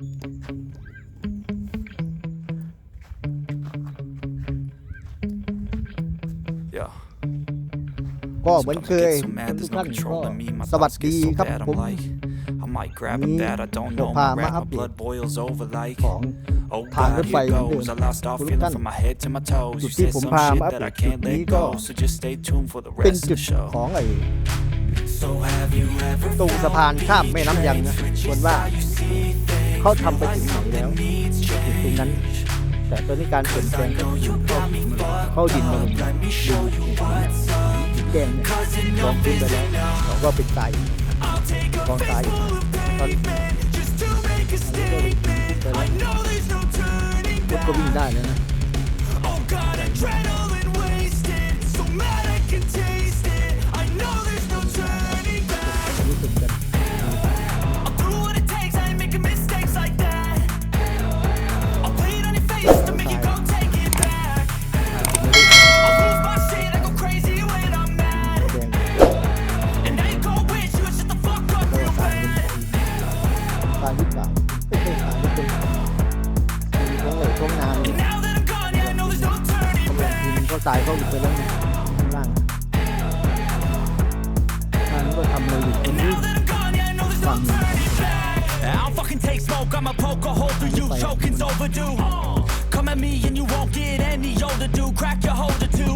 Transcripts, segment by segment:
Yeah. ก็เหมือนเคย So mad ทุ there's ก no ท่านก็ controlling me. My สวัส thoughts ดี get so ครับ bad. ผ I'm ม like, I might grab a นี่ bat. I don't จะ know. พา My มา rap, อัป my เดต blood boils over like. ของ Oh ทาง God, รถไฟ here เหมือนเดิ goes. ม I lost all ทุก feeling ท่าน from my head to my toes. จุ You ดที่ said ผม some พา shit มาอัป that เด I ตจุด can't นี้ let ก็ go. So just stay tuned for the เป็น rest of จุด the show. ของไอ้ So have you ever ตรงสะพานข้ามแม่น้ำยังนะควรว่า เขาทำไปถึงไหนแล้วจุดตรงนั้น แต่ตอนนี้การเปลี่ยนแปลงก็คือเขาเขาดินมาลงดินแดงเนี่ยลองขึ้นไปแล้วเขาก็เป็นทรายกองทรายตอนอันนี้ก็เลยขึ้นไปแล้วรถก็วิ่งได้แล้วนะ ตายเขาอยู่ไปแล้วเนี่ยข้างล่างทางนี้ก็ทำอะไรอยู่ตรงนี้ฝั่งหนึ่ง I don't fucking take smoke, I'ma poke a hole through you, choking's overdue. Come at me and you won't get any older, dude. Crack your holder too.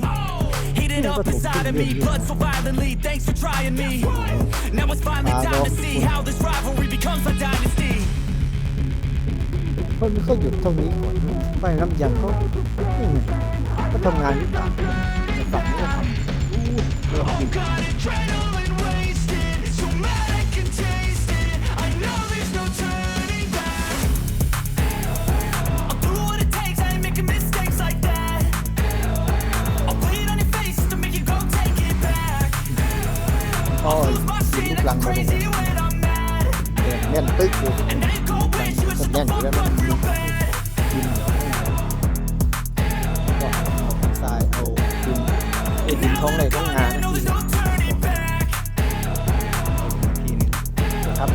Heated up inside of me, blood so violently. Thanks for trying me. Now it's finally time to see how this rivalry becomes a dynasty. เขาไม่เขาหยุดเท่านี้ก่อนไม่น้ำยังเขานี่ไงเขา ทำงานที่ต่างฝั่งนี้ก็ทำเรื่อริงอ้ยยิงลูกลังมาเลยแน่ยตึ๊กเลยแน่นอยู่แล้ว ไอ้ดินท้องไหลท้องงาน I know there's no turning back. ทีนึงนะครับ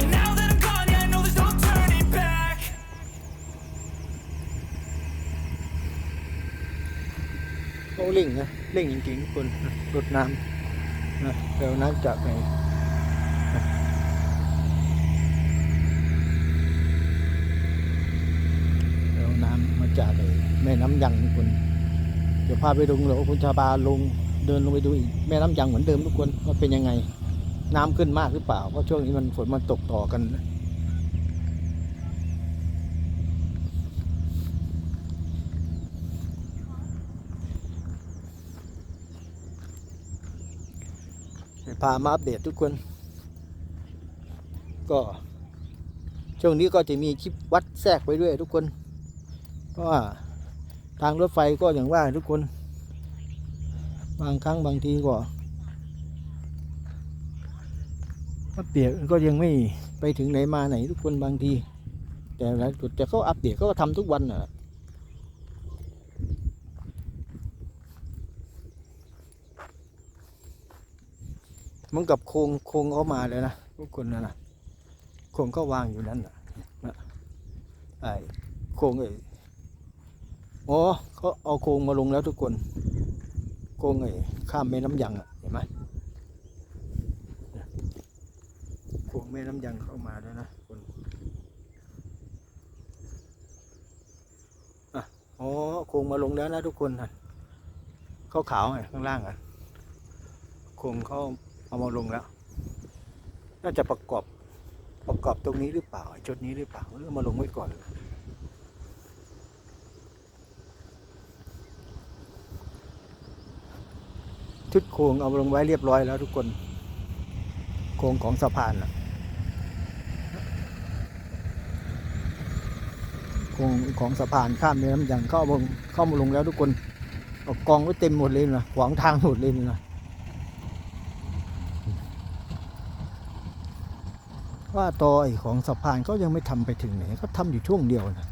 And now that I'm gone, yeah, I know there's no turning back. เขาเร่งนะเร่งจริงๆทุกคนรดน้ำนะเดี๋ยวน้ำจากไหนเดี๋ยวน้ำมาจากไอ้แม่น้ำยังทุกคน เดี๋ยวพาไปดูเลว่าคุณชาบาลงเดินลงไปดูอีกแม่น้ำยังเหมือนเดิมทุกคนว่าเป็นยังไง น้ำขึ้นมากหรือเปล่า เพราะช่วงนี้มันฝนมันตกต่อกัน พามาอัปเดตทุกคน ก็ช่วงนี้ก็จะมีคลิปวัดแทรกไปด้วยทุกคน เพราะว่า ทางรถไฟก็อย่างว่าทุกคน บางครั้งบางทีก็อัปเดตก็ยังไม่ไปถึงไหนมาไหนทุกคนบางที แต่หลายจุดแต่เขาอัปเดตเขาก็ทำทุกวันน่ะมือนกับโครงโครงเขามาเลยนะทุกคนนะนะโครงก็วางอยู่นั่นนะนะไอ้โครงไอ้ อ๋อเขาเอาโครงมาลงแล้วทุกคนโครงไอ้ข้ามแม่น้ำยังอะเห็นไหมเนี่ยโครงแม่น้ำยังเข้ามาแล้วนะทุกคนอะอ๋อโครงมาลงแล้วนะทุกคนนะขาวไงข้างล่างอะโครงเขาเอามาลงแล้ว น่าจะประกอบประกอบตรงนี้หรือเปล่า จุดนี้หรือเปล่าหรือมาลงไว้ก่อน ชุดโครงเอาลงไว้เรียบร้อยแล้วทุกคน โครงของสะพานน่ะโครงของสะพานข้ามน้ำอยังเข้ามาเข้ามาลงแล้วทุกคนเอากองไว้เต็มหมดเลยนะขวางทางหมดเลยนะว่าต่อไอของสะพานก็ยังไม่ทำไปถึงไหนเขาทำอยู่ช่วงเดียวนะ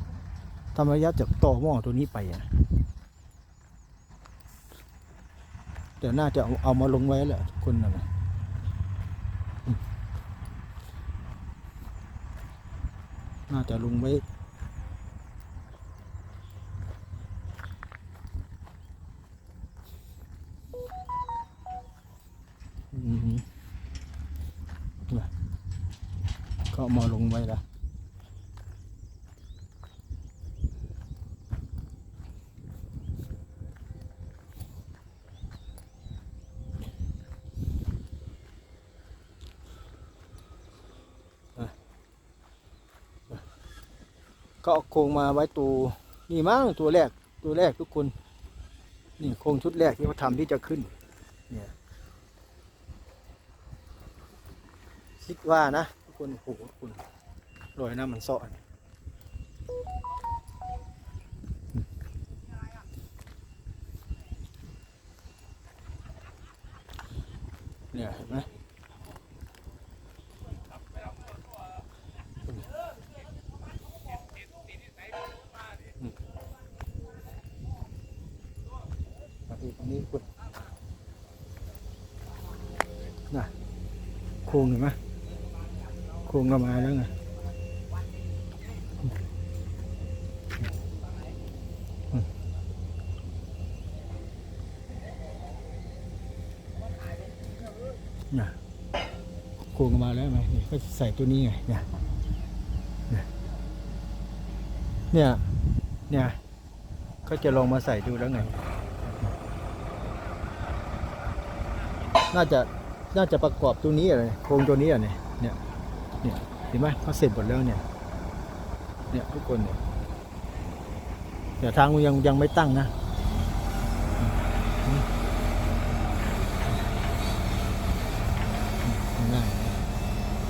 ทำระยะจากต่อหม้อตัวนี้ไปอะ แต่น่าจะเอาเอามาลงไว้แหละคนนะนะน่าจะลงไว้อืมน่ะก็เอามาลงไว้ละ ก็เอาโครงมาไว้ตัวนี่มั้งตัวแรกตัวแรกทุกคนนี่โครงชุดแรกที่เขาทำที่จะขึ้นเนี่ยคิดว่านะทุกคนโอ้โหคุณรอยน้ำมันเซาะเนี่ยเนี่ยเห็นไหมอืมมาดูตรงนี้คุณน่ะ โคงเห็นไหมโคงก็มาแล้วไงนะโคงก็มาแล้วไหมนี่ก็ใส่ตัวนี้ไงเนี่ยเนี่ยเนี่ยเนี่ยก็จะลองมาใส่ดูแล้วไง น่าจะ น่าจะประกอบตัวนี้อะไรโครงตัวนี้อะเนี่ยเนี่ยเนี่ยเห็นไหมเขาเสร็จหมดแล้วเนี่ยเนี่ยทุกคนเนี่ยแต่ทางยังยังไม่ตั้งนะ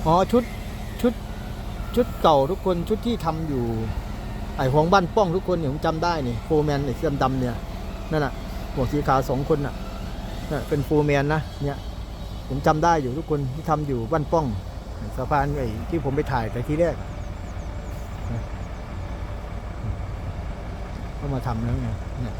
อ๋อชุดชุดชุดเก่าทุกคนชุดที่ทำอยู่ ไอ้ของบ้านป้องทุกคนเนี่ยผมจำได้นี่โฟแมนไอ้สีดำเนี่ยนั่นน่ะหมวกสีขาวสองคนน่ะเป็นโฟแมนนะเนี่ย ผมจำได้อยู่ทุกคนที่ทำอยู่บ้านป้องสะพานไอ้ที่ผมไปถ่ายแต่ทีแรกก็มาทำแล้วไงเนี่ย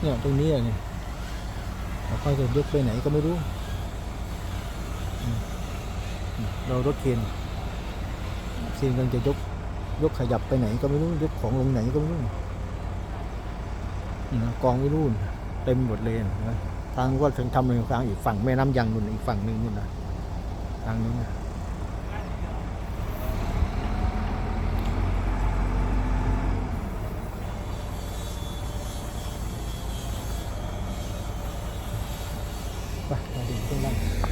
เนี่ยตรงนี้อะเนี่ยเราค่อยจะยกไปไหนก็ไม่รู้ เรารถเคน ซีนกำลังจะยกยกขยับไปไหนก็ไม่รู้ยกของลงไหนก็ไม่รู้นะกองไม่รู้เต็มหมดเลยนะทางก็ถึงทำเป็นทางอีกฝั่งแม่น้ำยังนู่นอีกฝั่งหนึ่งนู่นนะทางนู้นนะไปมาดูข้างล่าง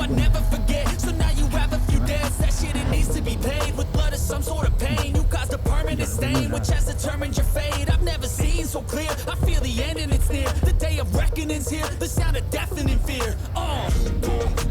I never forget. So now you have a few debts. That shit, it needs to be paid with blood or some sort of pain. You caused a permanent stain, which has determined your fate. I've never seen so clear. I feel the end and it's near. The day of reckoning's here. The sound of deafening fear. Uh.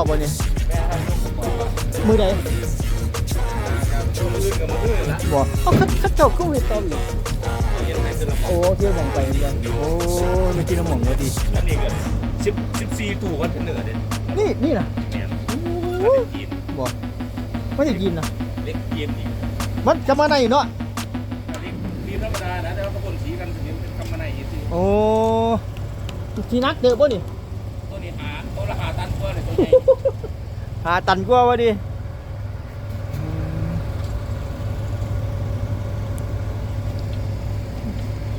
เขาจะประกอบบ่นี่มือใดช่วงอื่นกับมืออื่นละบ่เขาคัดคัดเจ้าเข้าไปตอมอยู่เย็นไหนขึ้นละโอ้เที่ยวมองไปยังโอ้ไม่กินน้ำหมองก็ดีอันนี้ก็สิบสิบสี่ตู้คอนเทนเนอร์เด็ดนี่นี่นะแม่นโอ้เล็กยีนบ่ไม่ได้ยินนะเล็กยีนอีกมันจะมาในเนาะเล็กยีนธรรมดานะแต่ว่าคนสีกันถึงเป็นคำมาในยี่สิโอ้ทีนักเด้อบ่นี่ตัวนี้หาตัวละหาตันตัวเลยตัวใหาตันกว่าวะดิ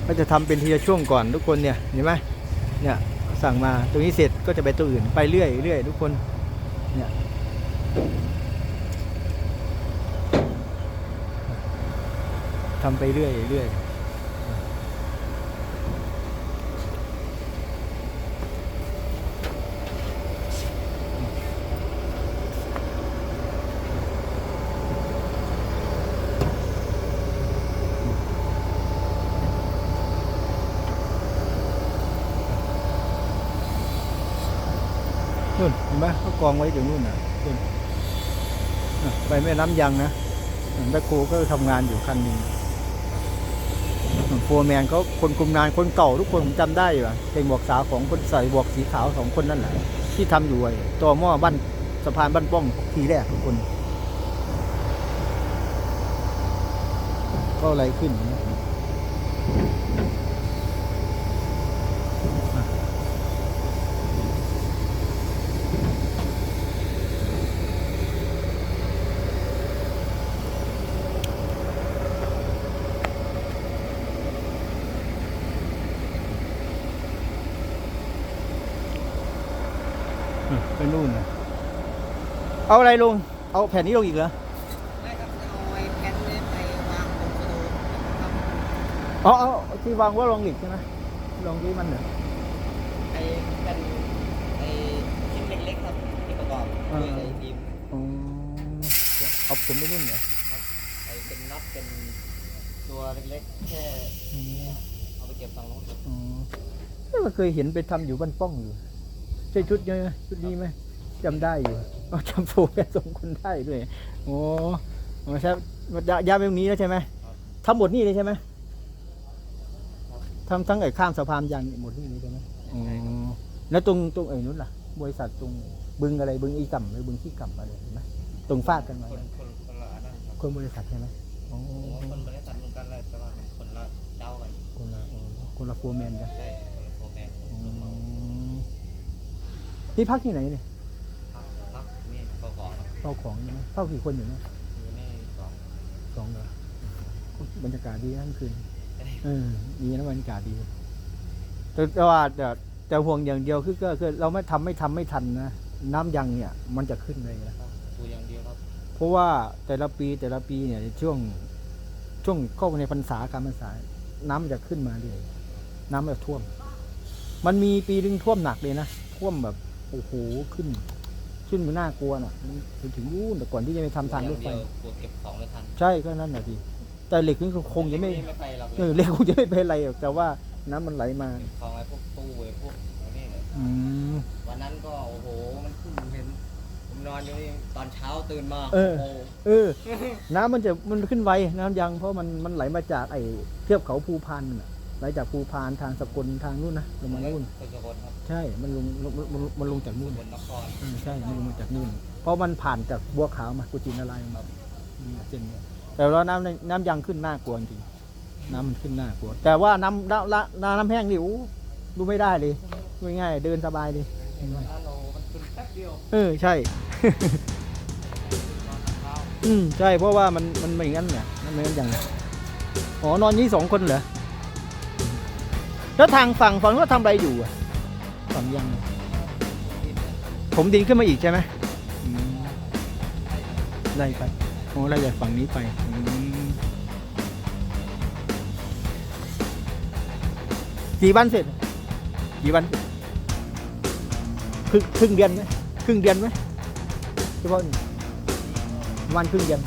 ก็จะทำเป็นทีละช่วงก่อนทุกคนเนี่ยเห็นไหมเนี่ยสั่งมาตรงนี้เสร็จก็จะไปตัวอื่นไปเรื่อยเรื่อยทุกคนเนี่ยทำไปเรื่อยเรื่อย นู่นเห็นไหมเขากองไว้อยู่นู่นน่ะนู่นไปแม่น้ำยังนะแบคโคก็ทำงานอยู่คันหนึ่งฟร์แมนเขาคนคุมงานคนเก่าทุกคนผมจำได้อยู่อะเพลงบอกสาวของคนใส่บอกสีขาวสองคนนั่นแหละที่ทำอยู่ไอ้ตัวหม้อบ้านสะพานบ้านป้อมทีแรกทุกคน ก็อะไรขึ้นนะอืม ไปนู่นนะเอาอะไรลง เอาแผ่นนี้ลงอีกเหรอไม่ครับจะเอาไอ้แผ่นนี้ไปวางบนกระโดดนะครับอ๋อเอาที่วางว่าลองหลีกใช่ไหมลองที่มันเหรอไอ้เป็นไอ้ชิ้นเล็กๆครับที่ประกอบอ่าด้วยไอ้ทีมอ๋อเอาผมไปนู่นเหรอครับไอ้เป็นน็อตเป็นตัวเล็กๆแค่อืมเอาไปเก็บฝั่งโน้นครับอ๋อเอ้ยมันเคยเห็นไปทำอยู่บ้านป้องอยู่ ใช่ชุดนี้ไหมชุดนี้ไหมจำได้อยู่อ๋อจำโฟแกสองคนได้ด้วยโอ้ไม่ใช่มันย้ายย้ายไปตรงนี้แล้วใช่ไหมทำหมดนี่เลยใช่ไหมทำทั้งไอ้ข้ามสะพานยางนี่หมดนี่เลยใช่ไหมอ๋อแล้วตรงตรงไอ้นู้นล่ะ บริษัทตรงบึงอะไรบึงอีกำหรือบึงขี้กำอะไรเห็นไหมตรงฟาดกันมาคนคนคนละอันนั้นครับคนบริษัทใช่ไหมอ๋อผมว่าคนบริษัทเหมือนกันเลยแต่ว่ามันคนละเจ้ากันคนละอ๋อคนละโฟร์แมนกัน ใช่คนละโปรแกรม อ๋อ นี่พักที่ไหนเนี่ยพักพักนี่ก็ขอครับเฝ้าของใช่ไหมเฝ้ากี่คนอยู่เนี่ยอยู่นี่สองสองเหรอบรรยากาศดีนะทั้งคืนเออดีนะบรรยากาศดีแต่แต่ว่าแต่แต่ห่วงอย่างเดียวคือก็คือ เราไม่ทำไม่ทำไม่ทันนะน้ำยังเนี่ย มันจะขึ้นเลยนะครับดูอย่างเดียวครับ เพราะว่าแต่ละปีแต่ละปีเนี่ยช่วงช่วงเข้าในพรรษาการพรรษา น้ำมันจะขึ้นมาเรื่อยน้ำมันจะท่วม มันมีปีหนึงท่วมหนักเลยนะท่วมแบบ โอ้โหขึ้น ขึ้นมันน่ากลัวน่ะมันไปถึงนู่นแต่ก่อนที่จะไปทำทางรถไฟอย่างเดียวกลัวเก็บของไม่ทันใช่ก็นั่นแหละสิแต่เหล็กนี่คงจะไม่ไม่ไปหรอกเออเหล็กคงจะไม่เป็นไรหรอกแต่ว่าน้ำมันไหลมาเก็บของไอ้พวกตู้ไอ้พวกไอ้นี่เนี่ยอืมวันนั้นก็โอ้โหมันขึ้นเห็นผมนอนอยู่นี่ตอนเช้าตื่นมาเออโอ้โหเออ น้ำมันจะมันขึ้นไวน้ำยังเพราะมันมันไหลมาจากไอ้เทือกเขาภูพานนั่นน่ะ ไหลจากภูพานทางสกลทางนู่นนะลงมานู่นคนสกลครับใช่ มันลงมันมันมันลงจากสนู่นกลนครอืมใช่ มันลงมาจากนู่น เพราะมันผ่านจากบัวขาวมากุจินารายณ์มาอืมเส้นเนี้ยแต่ว่าน้ำในน้ำยังขึ้นน่ากลัวจริงน้ำมันขึ้นน่ากลัว แต่ว่าน้ำน้ำน้ำน้ำแห้งนี่โอ้ดูไม่ได้เลยดูง่ายๆเดินสบายเลยวันนั้นโอ้มันขึ้นแป๊บเดียวเออใช่ตอนเช้าอืมใช่เพราะว่ามันมันไม่งั้นเนี่ยมันไม่งั้นอย่างอ๋อนอนนี้สองคนเหรอ แล้วทางฝั่งฝั่งนู้นทำอะไรอยู่อะฝั่งยังผมดินขึ้นมาอีกใช่ไหมไล่ไปโอ้ไล่จากฝั่งนี้ไปกี่วันเสร็จกี่วันเสร็จครึ่งครึ่งเดือนไหมครึ่งเดือนไหมเฉพาะนี่ประมาณครึ่งเดือน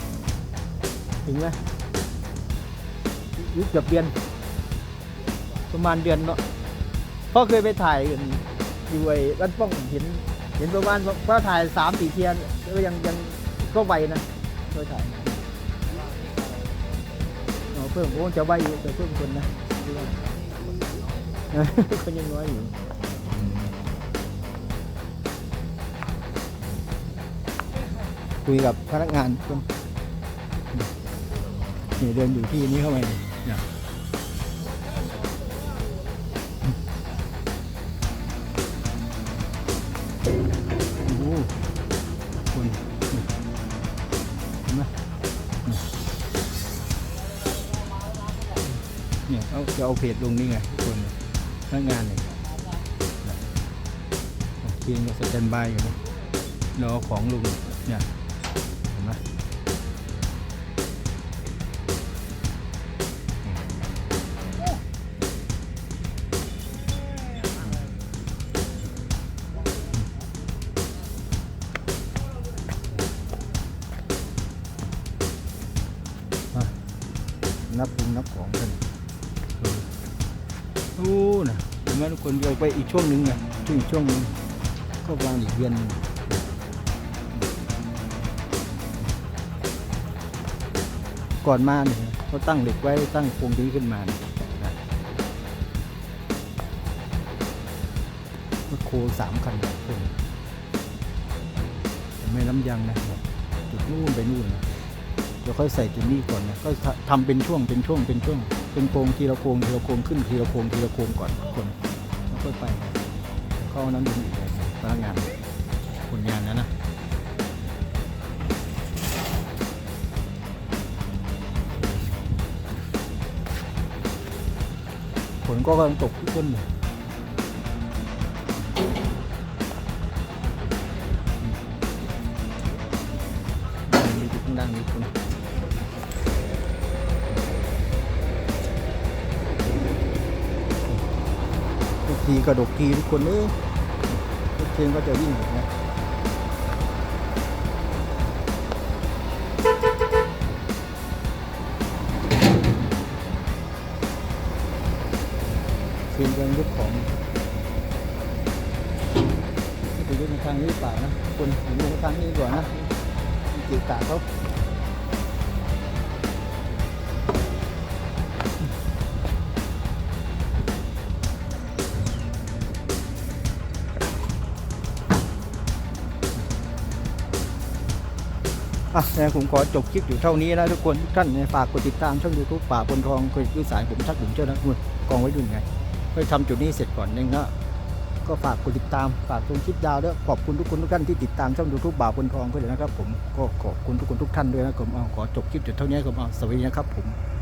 ถึงไหมหรือเกือบเดือน ประมาณเดือนเนาะพ่อเคยไปถ่ายกันอยู่ไอ้บ้านป้องเห็น เห็นประมาณพ่อถ่ายสามสี่เทียนแล้วยังยังก็ไวนะเคยถ่ายอ๋อเพิ่มโอ้จะไวอยู่แต่เพิ่มคนนะคนยังน้อยอยู่คุยกับพนักงานคนนี่เดินอยู่ที่นี้เข้าไปเนี่ย เอาเพจลงนี่ไงคนพนักงานเนี่ยทีมก็สแตนบายอยู่นะรอของลุงเนี่ย มทุกคนเราไปอีกช่วงหนึ่งไงช่วงอีกช่วงหนึ่งก็วางอีกเดือนหนึ่งก่อนมาเนี่ยเขาตั้งเหล็กไว้ตั้งโครงนี้ขึ้นมานะรถโคสามคันคนไม่น้ำยังนะจุดนู่นไปนู่นนะเดี๋ยวค่อยใส่จุดนี้ก่อนนะก็ทำเป็นช่วงเป็นช่วงเป็นช่วง เป็นโครงทีละโครงทีละโครงขึ้นทีละโครงทีละโครงก่อนคน แล้วค่อยไปเข้าน้ำดื่มอีกเลยพนักงานผลงานนะนะฝนก็กำลังตกทุกคนเลย ทีกระดกทีทุกคนเอ้ยรถเชนก็จะวิ่งอยู่นะเพียงการยกของไปยกทางนี้เปล่านะคนผมยกในทางนี้ดีกว่านนะเกี่ยวกะเขา อะนะผมขอจบคลิปอยู่เท่านี้นะทุกคนทุกท่านฝากกดติดตามช่องยูทูบป่าบนทองคอยดูสายผมชักถึงเจ้านะนู่นกองไว้ดูไงไปทำจุดนี้เสร็จก่อนนึงนะก็ฝากกดติดตามฝากชมคลิปดาวด้วยขอบคุณทุกคนทุกท่านที่ติดตามช่องยูทูบบ่าวบนทองเพื่อนนะครับผมก็ขอบคุณทุกคนทุกท่านด้วยนะครับผมขอจบคลิปจุดเท่านี้ครับผมาสวัสดีนะครับผม